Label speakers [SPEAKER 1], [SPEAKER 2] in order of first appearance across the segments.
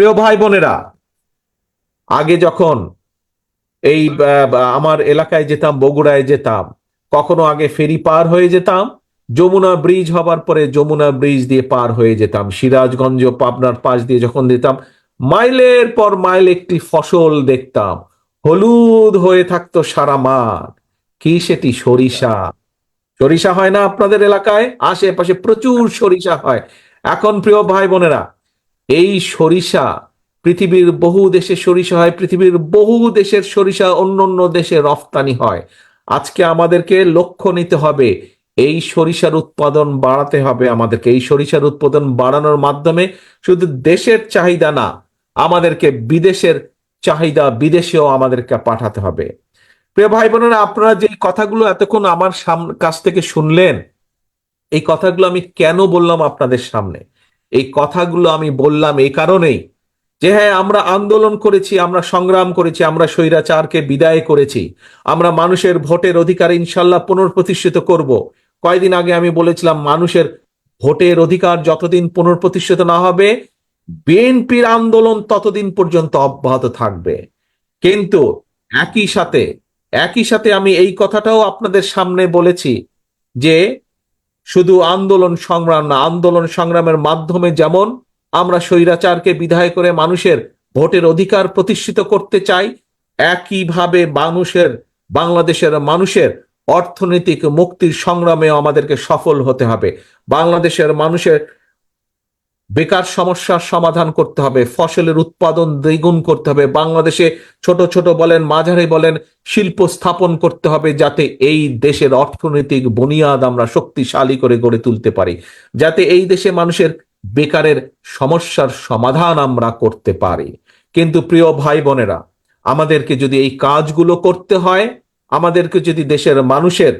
[SPEAKER 1] প্রিয় ভাই বোনেরা, আগে যখন এই আমার এলাকায় যেতাম, বগুড়ায় যেতাম, কখনো আগে ফেরি পার হয়ে যেতাম, যমুনা ব্রিজ হবার পরে যমুনা ব্রিজ দিয়ে পার হয়ে যেতাম, সিরাজগঞ্জ পাবনার পাশ দিয়ে যখন যেতাম, মাইলের পর মাইল একটি ফসল দেখতাম, হলুদ হয়ে থাকতো সারা মাঠ। কি সেটি সরিষা? সরিষা হয় না আপনাদের এলাকায়? আশেপাশে প্রচুর সরিষা হয়। এখন প্রিয় ভাই বোনেরা এই সরিষা পৃথিবীর বহু দেশে সরিষা হয়, পৃথিবীর বহু দেশের সরিষা অন্য অন্য দেশে রফতানি হয়। আজকে আমাদেরকে লক্ষ্য নিতে হবে, এই সরিষার উৎপাদন বাড়াতে হবে আমাদেরকে। এই সরিষার উৎপাদন বাড়ানোর মাধ্যমে শুধু দেশের চাহিদা না, আমাদেরকে বিদেশের চাহিদা বিদেশেও আমাদেরকে পাঠাতে হবে। প্রিয় ভাই বোনেরা আপনারা যে কথাগুলো এতক্ষণ আমার কাছ থেকে শুনলেন, এই কথাগুলো আমি কেন বললাম আপনাদের সামনে? এই কথাগুলো আমি বললাম এই কারণেই যে হ্যাঁ আমরা আন্দোলন করেছি, আমরা সংগ্রাম করেছি, আমরা স্বৈরাচারকে বিদায় করেছি, আমরা মানুষের ভোটের অধিকার ইনশাল্লাহ পুনঃপ্রতিষ্ঠিত করব। কয়েকদিন আগে আমি বলেছিলাম, মানুষের ভোটের অধিকার যতদিন পুনঃপ্রতিষ্ঠিত না হবে, বিএনপির আন্দোলন ততদিন পর্যন্ত অব্যাহত থাকবে। কিন্তু একই সাথে একই সাথে আমি এই কথাটাও আপনাদের সামনে বলেছি যে শুধু আন্দোলন সংগ্রাম না, আন্দোলন সংগ্রামের মাধ্যমে যেমন আমরা স্বৈরাচারকে বিধায় করে মানুষের ভোটের অধিকার প্রতিষ্ঠিত করতে চাই, একইভাবে মানুষের, বাংলাদেশের মানুষের অর্থনৈতিক মুক্তির সংগ্রামেও আমাদেরকে সফল হতে হবে। বাংলাদেশের মানুষের বেকার সমস্যার সমাধান করতে হবে, ফসলের উৎপাদন দ্বিগুণ করতে হবে। বাংলাদেশে ছোট ছোট বলেন, মাঝারি বলেন, শিল্প স্থাপন করতে হবে যাতে এই দেশের অর্থনৈতিক বুনিয়াদ আমরা শক্তিশালী করে গড়ে তুলতে পারি। যাতে এই দেশে মানুষের বেকারের সমস্যার সমাধান আমরা করতে পারি। কিন্তু প্রিয় ভাই বোনেরা, আমাদেরকে যদি এই কাজগুলো করতে হয়, আমাদেরকে যদি দেশের মানুষের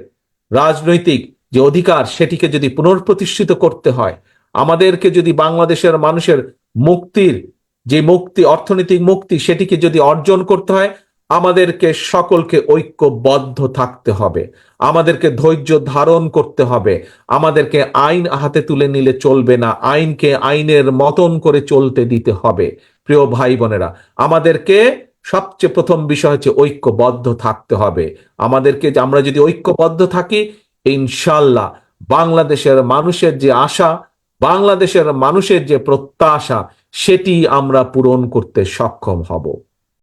[SPEAKER 1] রাজনৈতিক যে অধিকার, সেটিকে যদি পুনঃপ্রতিষ্ঠিত করতে হয় আমাদেরকে যদি বাংলাদেশের মানুষের মুক্তির, যে মুক্তি, অর্থনৈতিক মুক্তি, সেটিকে যদি অর্জন করতে হয়, আমাদেরকে সকলকে ঐক্যবদ্ধ থাকতে হবে। আমাদেরকে ধৈর্য ধারণ করতে হবে। আমাদেরকে আইন হাতে তুলে নিলে চলবে না। আইনকে আইনের মতন করে চলতে দিতে হবে। প্রিয় ভাই বোনেরা, আমাদেরকে সবচেয়ে প্রথম বিষয় হচ্ছে ঐক্যবদ্ধ থাকতে হবে। আমাদেরকে আমরা যদি ঐক্যবদ্ধ থাকি, ইনশাল্লাহ বাংলাদেশের মানুষের যে আশা বাংলাদেশের মানুষের যে প্রত্যাশা সেটি আমরা পূরণ করতে সক্ষম হব।